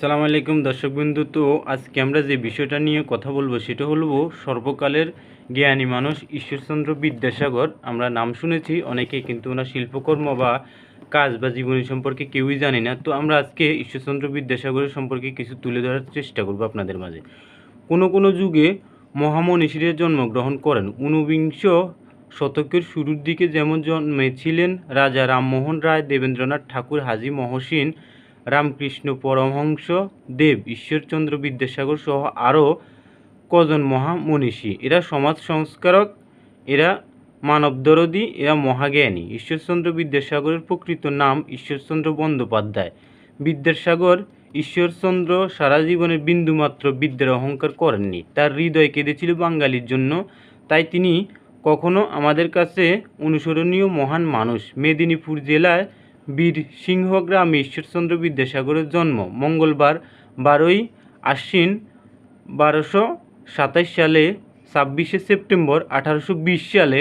আসসালামু আলাইকুম দর্শকবৃন্দু তো আজকে আমরা যে বিষয়টা নিয়ে কথা বলব সেটা হলো সর্বকালের জ্ঞানী মানুষ ঈশ্বরচন্দ্র বিদ্যাসাগর। আমরা নাম শুনেছি, অনেকে কিন্তু ওনার শিল্পকর্ম বা কাজ বা জীবনী সম্পর্কে কেউই জানি না। তো আমরা আজকে ঈশ্বরচন্দ্র বিদ্যাসাগরের সম্পর্কে কিছু তুলে ধরার চেষ্টা করব আপনাদের মাঝে। কোনো কোনো যুগে মহামনীষীরা জন্মগ্রহণ করেন। ঊনবিংশ শতকের শুরুর দিকে যেমন জন্মেছিলেন রাজা রামমোহন রায়, দেবেন্দ্রনাথ ঠাকুর, হাজি মহসিন রামকৃষ্ণ পরমহংস, দেব ঈশ্বরচন্দ্র বিদ্যাসাগর সহ আরও কজন মহামনীষী এরা সমাজ সংস্কারক, এরা মানবদরদী, এরা মহাজ্ঞানী। ঈশ্বরচন্দ্র বিদ্যাসাগরের প্রকৃত নাম ঈশ্বরচন্দ্র বন্দ্যোপাধ্যায়। বিদ্যাসাগর ঈশ্বরচন্দ্র সারা জীবনে বিন্দুমাত্র বিদ্যার অহংকার করেননি। তার হৃদয় কেঁদেছিল বাঙালির জন্য। তাই তিনি কখনো আমাদের কাছে অনুসরণীয় মহান মানুষ। মেদিনীপুর জেলায় বীর সিংহ গ্রামে ঈশ্বরচন্দ্র বিদ্যাসাগরের জন্ম। মঙ্গলবার বারোই আশ্বিন বারোশো সাতাশ সালে ছাব্বিশে সেপ্টেম্বর আঠারোশো বিশ সালে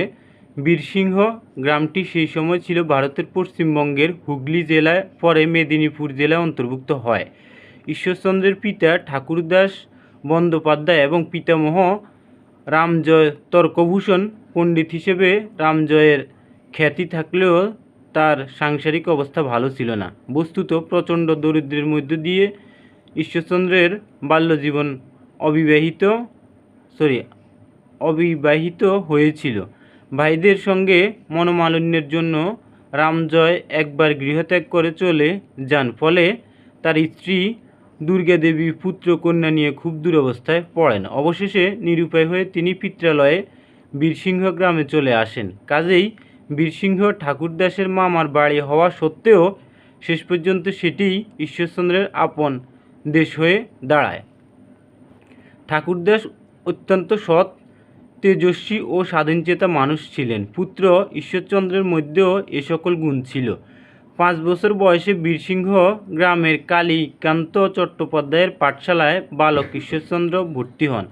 বীরসিংহ গ্রামটি সেই সময় ছিল ভারতের পশ্চিমবঙ্গের হুগলি জেলায়, পরে মেদিনীপুর জেলায় অন্তর্ভুক্ত হয়। ঈশ্বরচন্দ্রের পিতা ঠাকুরদাস বন্দ্যোপাধ্যায় এবং পিতামহ রামজয় তর্কভূষণ পণ্ডিত হিসেবে রামজয়ের খ্যাতি থাকলেও তার সাংসারিক অবস্থা ভালো ছিল না। বস্তুত প্রচণ্ড দরিদ্রের মধ্য দিয়ে ঈশ্বরচন্দ্রের বাল্যজীবন অবিবাহিত সরি অবিবাহিত হয়েছিল। ভাইদের সঙ্গে মনোমালিন্যের জন্য রামজয় একবার গৃহত্যাগ করে চলে যান। ফলে তার স্ত্রী দুর্গা দেবী পুত্র কন্যা নিয়ে খুব দুরবস্থায় পড়েন। অবশেষে নিরুপায় হয়ে তিনি পিত্রালয়ে বীরসিংহ গ্রামে চলে আসেন। কাজেই বীরসিংহ ঠাকুরদাসের মামার বাড়ি হওয়া সত্ত্বেও শেষ পর্যন্ত সেটিই ঈশ্বরচন্দ্রের আপন দেশ হয়ে দাঁড়ায়। ঠাকুরদাস অত্যন্ত সৎ, তেজস্বী ও স্বাধীনচেতা মানুষ ছিলেন। পুত্র ঈশ্বরচন্দ্রের মধ্যেও এ সকল গুণ ছিল। পাঁচ বছর বয়সে বীরসিংহ গ্রামের কালীকান্ত চট্টোপাধ্যায়ের পাঠশালায় বালক ঈশ্বরচন্দ্র ভর্তি হন।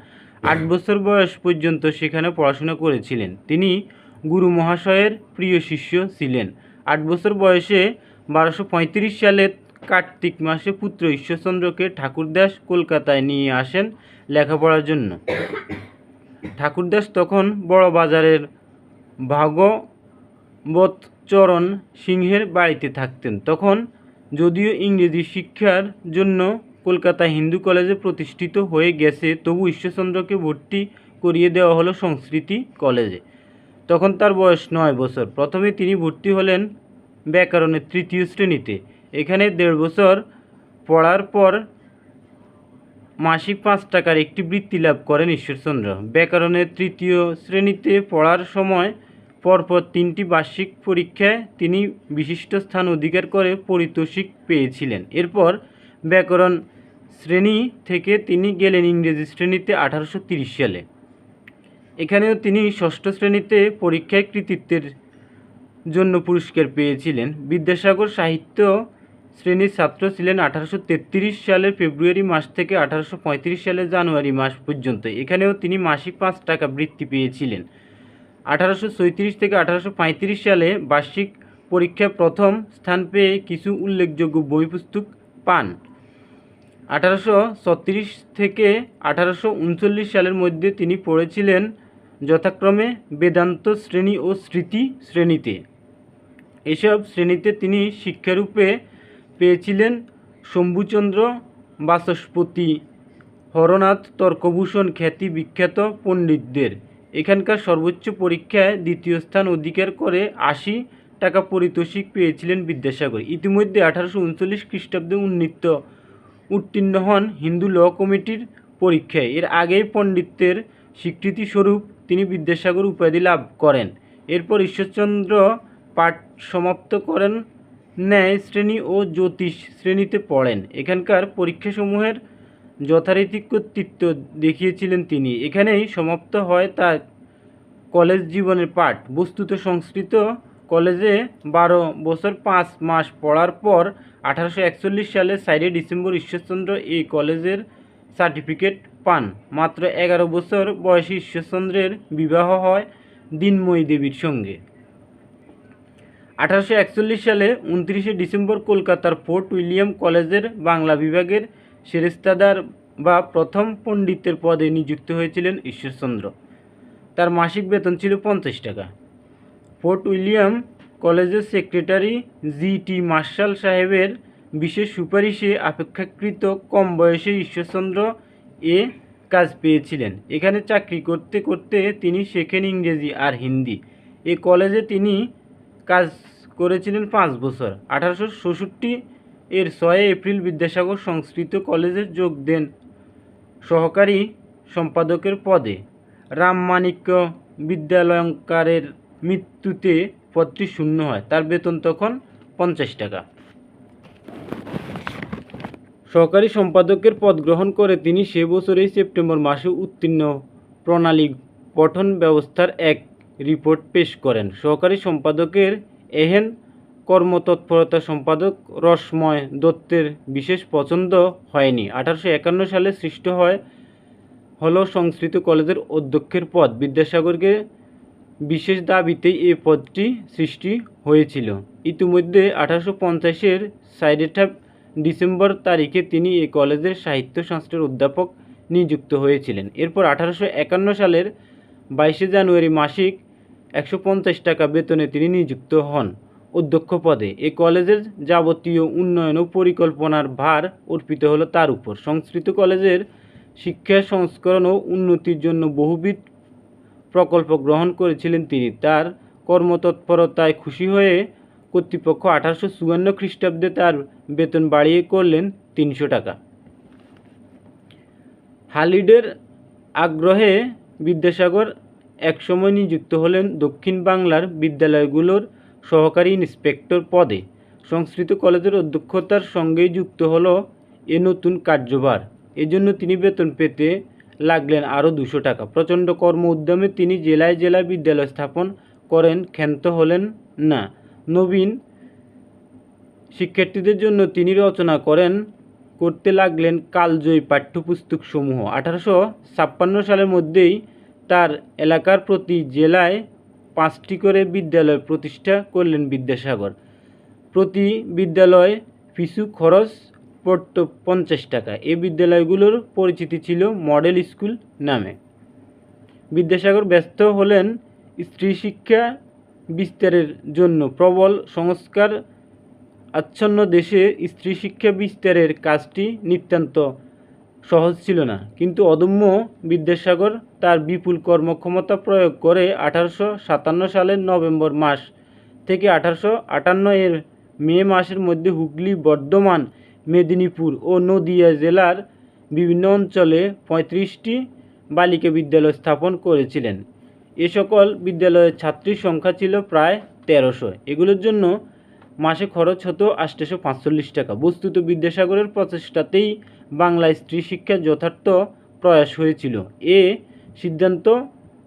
আট বছর বয়স পর্যন্ত সেখানে পড়াশোনা করেছিলেন। তিনি গুরু মহাশয়ের প্রিয় শিষ্য ছিলেন। আট বছর বয়সে বারোশো পঁয়ত্রিশ সালে কার্তিক মাসে পুত্র ঈশ্বরচন্দ্রকে ঠাকুরদাস কলকাতায় নিয়ে আসেন লেখাপড়ার জন্য। ঠাকুরদাস তখন বড় বাজারের ভাগবতচরণ সিংহের বাড়িতে থাকতেন। তখন যদিও ইংরেজি শিক্ষার জন্য কলকাতা হিন্দু কলেজে প্রতিষ্ঠিত হয়ে গেছে, তবু ঈশ্বরচন্দ্রকে ভর্তি করিয়ে দেওয়া হলো সংস্কৃতি কলেজে। তখন তার বয়স নয় বছর। প্রথমে তিনি ভর্তি হলেন ব্যাকরণের তৃতীয় শ্রেণীতে। এখানে দেড় বছর পড়ার পর মাসিক পাঁচ টাকার একটি বৃত্তি লাভ করেন ঈশ্বরচন্দ্র। ব্যাকরণের তৃতীয় শ্রেণীতে পড়ার সময় পরপর তিনটি বার্ষিক পরীক্ষায় তিনি বিশিষ্ট স্থান অধিকার করে পারিতোষিক পেয়েছিলেন। এরপর ব্যাকরণ শ্রেণি থেকে তিনি গেলেন ইংরেজি শ্রেণীতে আঠারোশো সালে। এখানেও তিনি ষষ্ঠ শ্রেণীতে পরীক্ষায় কৃতিত্বের জন্য পুরস্কার পেয়েছিলেন। বিদ্যাসাগর সাহিত্য শ্রেণির ছাত্র ছিলেন আঠারোশো তেত্রিশ সালের ফেব্রুয়ারি মাস থেকে আঠারোশো পঁয়ত্রিশ সালের জানুয়ারি মাস পর্যন্ত। এখানেও তিনি মাসিক পাঁচ টাকা বৃত্তি পেয়েছিলেন। আঠারোশো থেকে আঠারোশো পঁয়ত্রিশ সালে বার্ষিক পরীক্ষায় প্রথম স্থান পেয়ে কিছু উল্লেখযোগ্য বই পুস্তক পান। আঠারোশো ছত্রিশ থেকে আঠারোশো উনচল্লিশ সালের মধ্যে তিনি পড়েছিলেন যথাক্রমে বেদান্ত শ্রেণি ও স্মৃতি শ্রেণীতে। এসব শ্রেণীতে তিনি শিক্ষারূপে পেয়েছিলেন শম্ভুচন্দ্র বাচস্পতি হরনাথ তর্কভূষণ খ্যাতি বিখ্যাত পণ্ডিতদের। এখানকার সর্বোচ্চ পরীক্ষায় দ্বিতীয় স্থান অধিকার করে আশি টাকা পারিতোষিক পেয়েছিলেন বিদ্যাসাগর। ইতিমধ্যে আঠারোশো উনচল্লিশ খ্রিস্টাব্দে উন্নীত উত্তীর্ণ হন হিন্দু ল কমিটির পরীক্ষায়। এর আগেই পণ্ডিতদের স্বীকৃতিস্বরূপ তিনি বিদ্যাসাগর উপাধি লাভ করেন। এরপর ঈশ্বরচন্দ্র পাঠ সমাপ্ত করেন, ন্যায়, শ্রেণি ও জ্যোতিষ শ্রেণীতে পড়েন। এখানকার পরীক্ষাসমূহের যথারীতি কর্তৃত্ব দেখিয়েছিলেন তিনি। এখানেই সমাপ্ত হয় তার কলেজ জীবনের পাঠ। বস্তুত সংস্কৃত কলেজে বারো বছর পাঁচ মাস পড়ার পর আঠারোশো একচল্লিশ সালে চারই ডিসেম্বর, ঈশ্বরচন্দ্র এই কলেজের সার্টিফিকেট পান। মাত্র এগারো বছর বয়সী ঈশ্বরচন্দ্রের বিবাহ হয় দিনময়ী দেবীর সঙ্গে। আঠারোশো একচল্লিশ সালে উনত্রিশে ডিসেম্বর কলকাতার ফোর্ট উইলিয়াম কলেজের বাংলা বিভাগের সেরেস্তাদার বা প্রথম পণ্ডিতের পদে নিযুক্ত হয়েছিলেন ঈশ্বরচন্দ্র। তার মাসিক বেতন ছিল পঞ্চাশ টাকা। ফোর্ট উইলিয়াম কলেজের সেক্রেটারি জি টি মার্শাল সাহেবের বিশেষ সুপারিশে অপেক্ষাকৃত কম বয়সে ঈশ্বরচন্দ্র এ কাজ পেয়েছিলেন। এখানে চাকরি করতে করতে তিনি শেখেন ইংরেজি আর হিন্দি। এ কলেজে তিনি কাজ করেছিলেন পাঁচ বছর। আঠারোশো ষষট্টি এর ছয় এপ্রিল বিদ্যাসাগর সংস্কৃত কলেজে যোগ দেন সহকারী সম্পাদকের পদে। রামমাণিক্য বিদ্যালয়ঙ্কারের মৃত্যুতে পদটি শূন্য হয়। তার বেতন তখন পঞ্চাশ টাকা। সহকারী সম্পাদকের পদ গ্রহণ করে তিনি সে বছরেই সেপ্টেম্বর মাসে উত্তীর্ণ। প্রণালী গঠন ব্যবস্থার এক রিপোর্ট পেশ করেন। সহকারী সম্পাদকের এহেন কর্মতৎপরতা সম্পাদক রসময় দত্তের বিশেষ পছন্দ হয়নি। আঠারোশো একান্ন সালে সৃষ্ট হয়, হল সংস্কৃত কলেজের অধ্যক্ষের পদ। বিদ্যাসাগরকে বিশেষ দাবিতেই এই পদটি সৃষ্টি হয়েছিল। ইতিমধ্যে আঠারোশো পঞ্চাশের সাইডেটা ডিসেম্বর তারিখে তিনি এই কলেজের সাহিত্য শাস্ত্রের অধ্যাপক নিযুক্ত হয়েছিলেন। এরপর আঠারোশো একান্ন সালের বাইশে জানুয়ারি মাসিক একশো পঞ্চাশ টাকা বেতনে তিনি নিযুক্ত হন অধ্যক্ষ পদে। এ কলেজের যাবতীয় উন্নয়ন ও পরিকল্পনার ভার অর্পিত হলো তার উপর। সংস্কৃত কলেজের শিক্ষা সংস্করণ ও উন্নতির জন্য বহুবিধ প্রকল্প গ্রহণ করেছিলেন তিনি। তার কর্মতৎপরতায় খুশি হয়ে কর্তৃপক্ষ আঠারোশো চুয়ান্ন খ্রিস্টাব্দে তার বেতন বাড়িয়ে করলেন তিনশো টাকা। হালিডের আগ্রহে বিদ্যাসাগর একসময় নিযুক্ত হলেন দক্ষিণ বাংলার বিদ্যালয়গুলোর সহকারী ইন্সপেক্টর পদে। সংস্কৃত কলেজের অধ্যক্ষতার সঙ্গেই যুক্ত হলো এ নতুন কার্যভার। এজন্য তিনি বেতন পেতে লাগলেন আরও দুশো টাকা। প্রচণ্ড কর্ম উদ্যমে তিনি জেলায় জেলায় বিদ্যালয় স্থাপন করেন, ক্ষান্ত হলেন না। নবীন শিক্ষার্থীদের জন্য তিনি রচনা করেন, করতে লাগলেন কালজয়ী পাঠ্যপুস্তক সমূহ আঠারোশো ছাপ্পান্ন সালের মধ্যেই তার এলাকার প্রতি জেলায় পাঁচটি করে বিদ্যালয় প্রতিষ্ঠা করলেন বিদ্যাসাগর। প্রতি বিদ্যালয় পিছু খরচ পড়ত পঞ্চাশ টাকা। এই বিদ্যালয়গুলোর পরিচিতি ছিল মডেল স্কুল নামে। বিদ্যাসাগর ব্যস্ত হলেন স্ত্রী শিক্ষা বিস্তারের জন্য প্রবল সংস্কার আচ্ছন্ন দেশে স্ত্রী শিক্ষা বিস্তারের কাজটি নিতান্ত সহজ ছিল না। কিন্তু অদম্য বিদ্যাসাগর তার বিপুল কর্মক্ষমতা প্রয়োগ করে আঠারোশো সাতান্ন সালের নভেম্বর মাস থেকে আঠারোশো আটান্ন এর মে মাসের মধ্যে হুগলি, বর্ধমান, মেদিনীপুর ও নদিয়া জেলার বিভিন্ন অঞ্চলে পঁয়ত্রিশটি বালিকা বিদ্যালয় স্থাপন করেছিলেন। এ সকল বিদ্যালয়ের ছাত্রীর সংখ্যা ছিল প্রায় তেরোশো। এগুলোর জন্য মাসে খরচ হতো আটশোশো পাঁচচল্লিশ টাকা। বস্তুত বিদ্যাসাগরের প্রচেষ্টাতেই বাংলা স্ত্রী শিক্ষার যথার্থ প্রয়াস হয়েছিল। এ সিদ্ধান্ত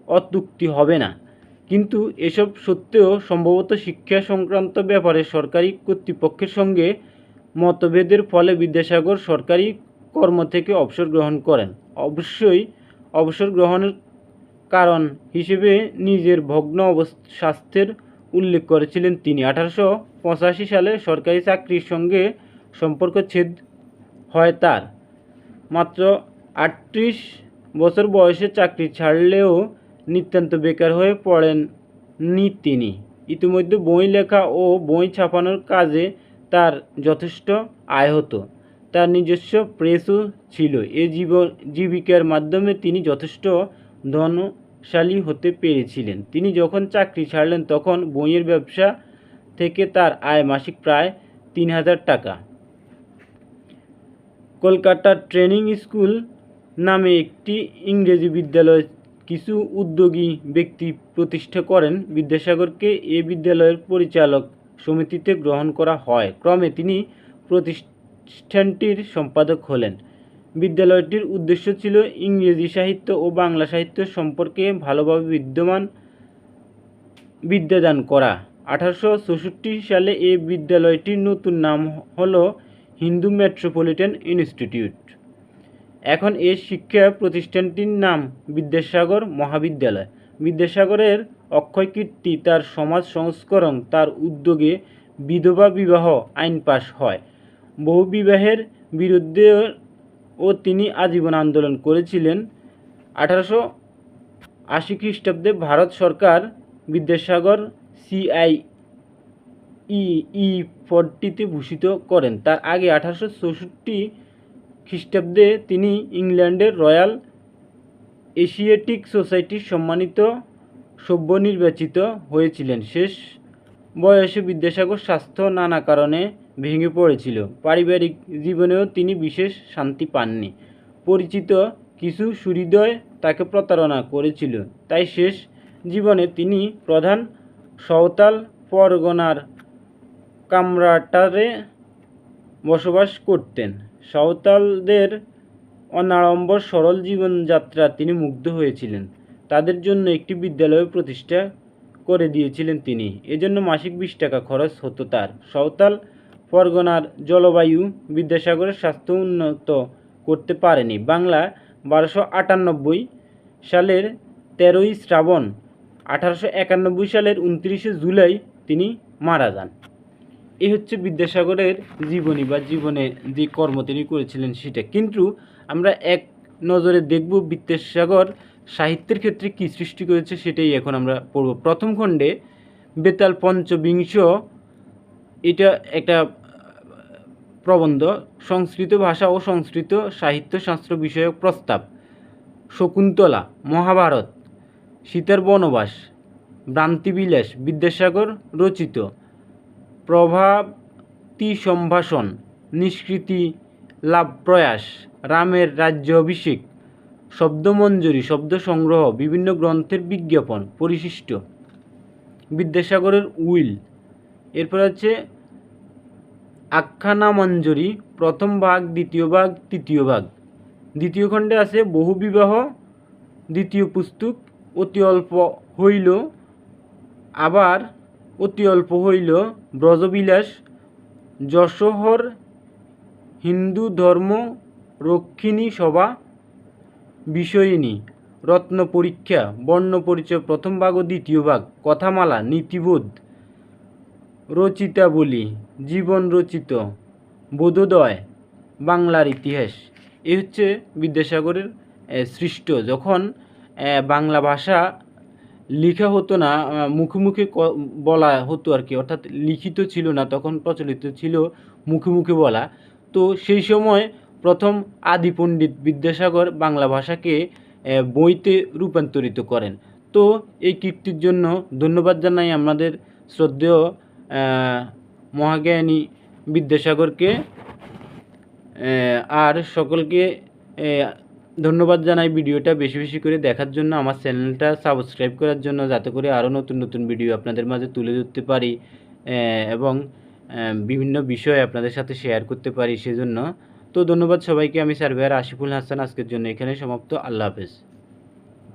অত্যুক্তি হবে না। কিন্তু এসব সত্ত্বেও সম্ভবত শিক্ষা সংক্রান্ত ব্যাপারে সরকারি কর্তৃপক্ষের সঙ্গে মতভেদের ফলে বিদ্যাসাগর সরকারি কর্ম থেকে অবসর গ্রহণ করেন। অবশ্যই অবসর গ্রহণের কারণ হিসেবে নিজের ভগ্ন স্বাস্থ্যের উল্লেখ করেছিলেন তিনি। আঠারোশো পঁচাশি সালে সরকারি চাকরির সঙ্গে সম্পর্ক ছেদ হয় তার। মাত্র আটত্রিশ বছর বয়সে চাকরি ছাড়লেও নিতান্ত বেকার হয়ে পড়েন নি তিনি। ইতিমধ্যে বই লেখা ও বই ছাপানোর কাজে তার যথেষ্ট আয় হতো। তার নিজস্ব প্রেসও ছিল। এ জীব, জীবিকার মাধ্যমে তিনি যথেষ্ট ধনশালী হতে পেরেছিলেন। তিনি যখন চাকরি ছাড়লেন, তখন বইয়ের ব্যবসা থেকে তার আয় মাসিক প্রায় তিন হাজার টাকা। কলকাতার ট্রেনিং স্কুল নামে একটি ইংরেজি বিদ্যালয় কিছু উদ্যোগী ব্যক্তি প্রতিষ্ঠা করেন। বিদ্যাসাগরকে এ বিদ্যালয়ের পরিচালক সমিতিতে গ্রহণ করা হয়। ক্রমে তিনি প্রতিষ্ঠানটির সম্পাদক হলেন। বিদ্যালয়টির উদ্দেশ্য ছিল ইংরেজি সাহিত্য ও বাংলা সাহিত্য সম্পর্কে ভালোভাবে বিদ্যমান বিদ্যাদান করা। আঠারোশো চৌষট্টি সালে এই বিদ্যালয়টির নতুন নাম হল হিন্দু মেট্রোপলিটন ইনস্টিটিউট। এখন এই শিক্ষা প্রতিষ্ঠানটির নাম বিদ্যাসাগর মহাবিদ্যালয়। বিদ্যাসাগরের অক্ষয় কীর্তি তার সমাজ সংস্করণ, তার উদ্যোগে বিধবা বিবাহ আইন পাশ হয়। বহু বিবাহের বিরুদ্ধে ও তিনি আজীবন আন্দোলন করেছিলেন। আঠারোশো আশি খ্রিস্টাব্দে ভারত সরকার বিদ্যাসাগর সিআই ই ই পদটিতে ভূষিত করেন। তার আগে আঠারোশো চৌষট্টি খ্রিস্টাব্দে তিনি ইংল্যান্ডের রয়্যাল এশিয়াটিক সোসাইটির সম্মানিত সভ্য নির্বাচিত হয়েছিলেন। শেষ বয়সে বিদ্যাসাগর স্বাস্থ্য নানা কারণে ভেঙে পড়েছিল। পারিবারিক জীবনেও তিনি বিশেষ শান্তি পাননি। পরিচিত কিছু সুহৃদয় তাকে প্রতারণা করেছিল। তাই শেষ জীবনে তিনি প্রধান সাঁওতাল পরগনার কামরাটারে বসবাস করতেন। সাঁওতালদের অনাড়ম্বর সরল জীবনযাত্রা তিনি মুগ্ধ হয়েছিলেন। তাদের জন্য একটি বিদ্যালয় প্রতিষ্ঠা করে দিয়েছিলেন তিনি। এজন্য মাসিক বিশ টাকা খরচ হতো তার। সাঁওতাল পরগনার জলবায়ু বিদ্যাসাগরের স্বাস্থ্য উন্নত করতে পারেনি। বাংলা বারোশো আটানব্বই সালের তেরোই শ্রাবণ আঠারোশো একানব্বই সালের উনত্রিশে জুলাই তিনি মারা যান। এই হচ্ছে বিদ্যাসাগরের জীবনী বা জীবনে যে কর্ম তিনি করেছিলেন সেটা। কিন্তু আমরা এক নজরে দেখব বিদ্যাসাগর সাহিত্যের ক্ষেত্রে কী সৃষ্টি করেছে সেটাই এখন আমরা পড়ব। প্রথম খণ্ডে বেতাল পঞ্চবিংশ, এটা একটা প্রবন্ধ, সংস্কৃত ভাষা ও সংস্কৃত সাহিত্য শাস্ত্র বিষয়ক প্রস্তাব। শকুন্তলা, মহাভারত। সীতার বনবাস। ভ্রান্তিবিলাস, বিদ্যাসাগর রচিত। প্রভাতি সম্ভাষণ নিষ্কৃতি লাভ প্রয়াস, রামের রাজ্য অভিষেক। শব্দমঞ্জুরি শব্দ সংগ্রহ বিভিন্ন গ্রন্থের বিজ্ঞাপন, পরিশিষ্ট। বিদ্যাসাগরের উইল। এরপর হচ্ছে আখ্যানা মঞ্জরি, প্রথম ভাগ, দ্বিতীয় ভাগ, তৃতীয় ভাগ। দ্বিতীয় খণ্ডে আছে বহুবিবাহ দ্বিতীয় পুস্তক, অতি অল্প হইল, আবার অতি অল্প হইল, ব্রজবিলাস, যশোহর, হিন্দু ধর্ম, রক্ষিণী সভা বিষয়িনী রত্ন পরীক্ষা, বর্ণ পরিচয়, প্রথম ভাগ ও দ্বিতীয় ভাগ, কথামালা, নীতিবোধ রচিতাবলী জীবন রচিত, বোধোদয়, বাংলার ইতিহাস। এই হচ্ছে বিদ্যাসাগরের সৃষ্ট। যখন বাংলা ভাষা লেখা হতো না মুখে মুখে বলা হতো আর কি, অর্থাৎ লিখিত ছিল না, তখন প্রচলিত ছিল মুখে মুখে বলা। তো সেই সময় প্রথম আদি পণ্ডিত বিদ্যাসাগর বাংলা ভাষাকে বইতে রূপান্তরিত করেন। তো এই কীর্তির জন্য ধন্যবাদ জানাই আমাদের শ্রদ্ধেয় মহাজ্ঞানী বিদ্যাসাগরকে আর সকলকে ধন্যবাদ জানাই ভিডিওটা বেশি বেশি করে দেখার জন্য, আমার চ্যানেলটা সাবস্ক্রাইব করার জন্য, যাতে করে আরও নতুন নতুন ভিডিও আপনাদের মাঝে তুলে ধরতে পারি এবং বিভিন্ন বিষয় আপনাদের সাথে শেয়ার করতে পারি, সেজন্য। তো ধন্যবাদ সবাইকে, আমি সার্ভেয়ার আশিফুল হাসান, আজকের জন্য এখানে সমাপ্ত। আল্লাহ হাফেজ।